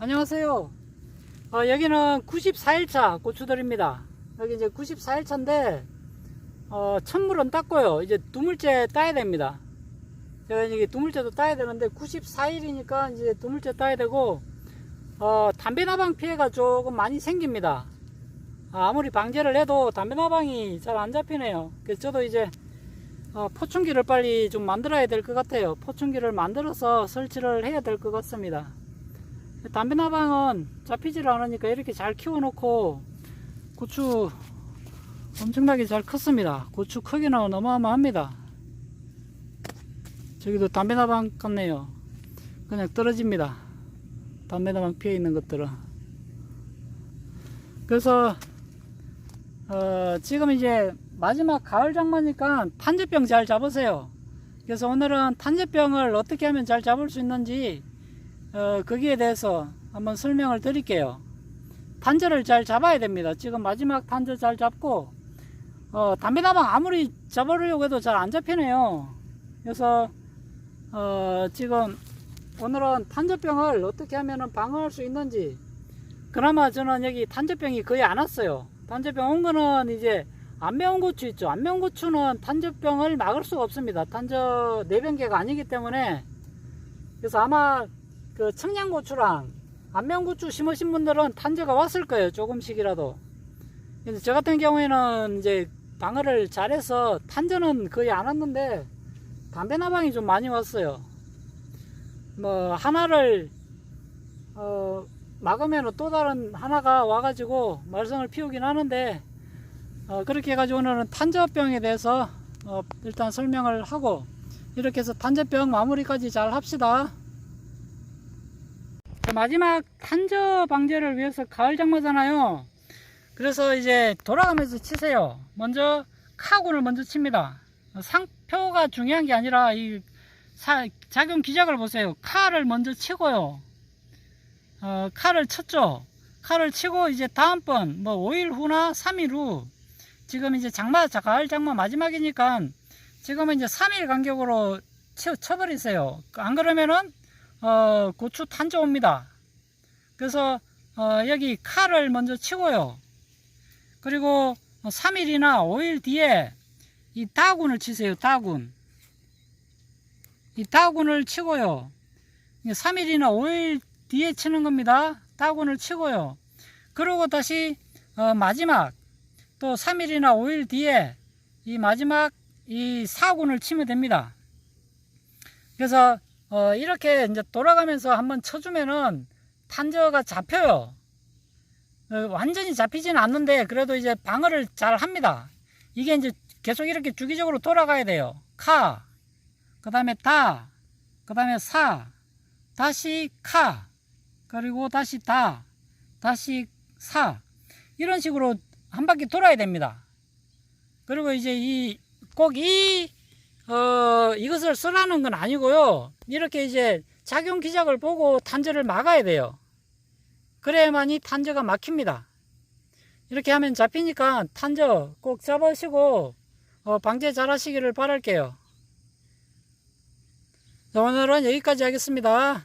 안녕하세요. 어, 여기는 94일차 고추들입니다. 여기 이제 94일차인데, 어, 첫물은 땄고요. 이제 두물째 따야 됩니다. 제가 이제 두물째도 따야 되는데, 94일이니까 이제 두물째 따야 되고, 어, 담배나방 피해가 조금 많이 생깁니다. 아, 아무리 방제를 해도 담배나방이 잘 안 잡히네요. 그래서 저도 이제, 어, 포충기를 빨리 좀 만들어야 될 것 같아요. 포충기를 만들어서 설치를 해야 될 것 같습니다. 담배나방은 잡히질 않으니까 이렇게 잘 키워놓고 고추 엄청나게 잘 컸습니다. 고추 크기는 어마어마합니다. 저기도 담배나방 같네요. 그냥 떨어집니다. 담배나방 피해 있는 것들은. 그래서 어, 지금 이제 마지막 가을 장마니까 탄저병 잘 잡으세요. 그래서 오늘은 탄저병을 어떻게 하면 잘 잡을 수 있는지 어, 거기에 대해서 한번 설명을 드릴게요. 탄저를 잘 잡아야 됩니다. 지금 마지막 탄저 잘 잡고, 어, 담배나방 아무리 잡으려고 해도 잘 안 잡히네요. 그래서, 어, 지금 오늘은 탄저병을 어떻게 하면 방어할 수 있는지, 그나마 저는 여기 탄저병이 거의 안 왔어요. 탄저병 온 거는 이제 안 매운 고추 있죠. 안 매운 고추는 탄저병을 막을 수가 없습니다. 탄저 내병계가 아니기 때문에, 그래서 아마 그 청양고추랑 안면고추 심으신 분들은 탄저가 왔을 거예요. 조금씩이라도. 근데 저 같은 경우에는 이제 방어를 잘해서 탄저는 거의 안 왔는데 담배나방이 좀 많이 왔어요. 뭐 하나를 어 막으면 또 다른 하나가 와가지고 말썽을 피우긴 하는데 어 그렇게 해가지고 오늘은 탄저병에 대해서 어 일단 설명을 하고 이렇게 해서 탄저병 마무리까지 잘 합시다. 자, 마지막 탄저 방제를 위해서 가을 장마잖아요. 그래서 이제 돌아가면서 치세요. 먼저 카군을 먼저 칩니다. 상표가 중요한 게 아니라 이 사- 작용 기작을 보세요. 카를 먼저 치고요. 어, 카를 쳤죠. 카를 치고 이제 다음번 뭐 5일 후나 3일 후 지금 이제 장마 자, 가을 장마 마지막이니까 지금은 이제 3일 간격으로 쳐, 쳐버리세요. 안 그러면은 어, 고추 탄저 옵니다. 그래서 어, 여기 칼을 먼저 치고요. 그리고 3일이나 5일 뒤에 이 다군을 치세요. 다군. 이 다군을 치고요. 3일이나 5일 뒤에 치는 겁니다. 다군을 치고요. 그리고 다시 어, 마지막 또 3일이나 5일 뒤에 이 마지막 이 사군을 치면 됩니다. 그래서 어, 이렇게 이제 돌아가면서 한번 쳐주면은 탄저가 잡혀요. 어, 완전히 잡히지는 않는데 그래도 이제 방어를 잘 합니다. 이게 이제 계속 이렇게 주기적으로 돌아가야 돼요. 카, 그 다음에 다, 그 다음에 사, 다시 카, 그리고 다시 다, 다시 사. 이런 식으로 한 바퀴 돌아야 됩니다. 그리고 이제 이, 꼭 이, 어, 이것을 쓰라는 건 아니고요. 이렇게 이제 작용 기작을 보고 탄저를 막아야 돼요. 그래야만 이 탄저가 막힙니다. 이렇게 하면 잡히니까 탄저 꼭 잡으시고 어, 방제 잘 하시기를 바랄게요. 자, 오늘은 여기까지 하겠습니다.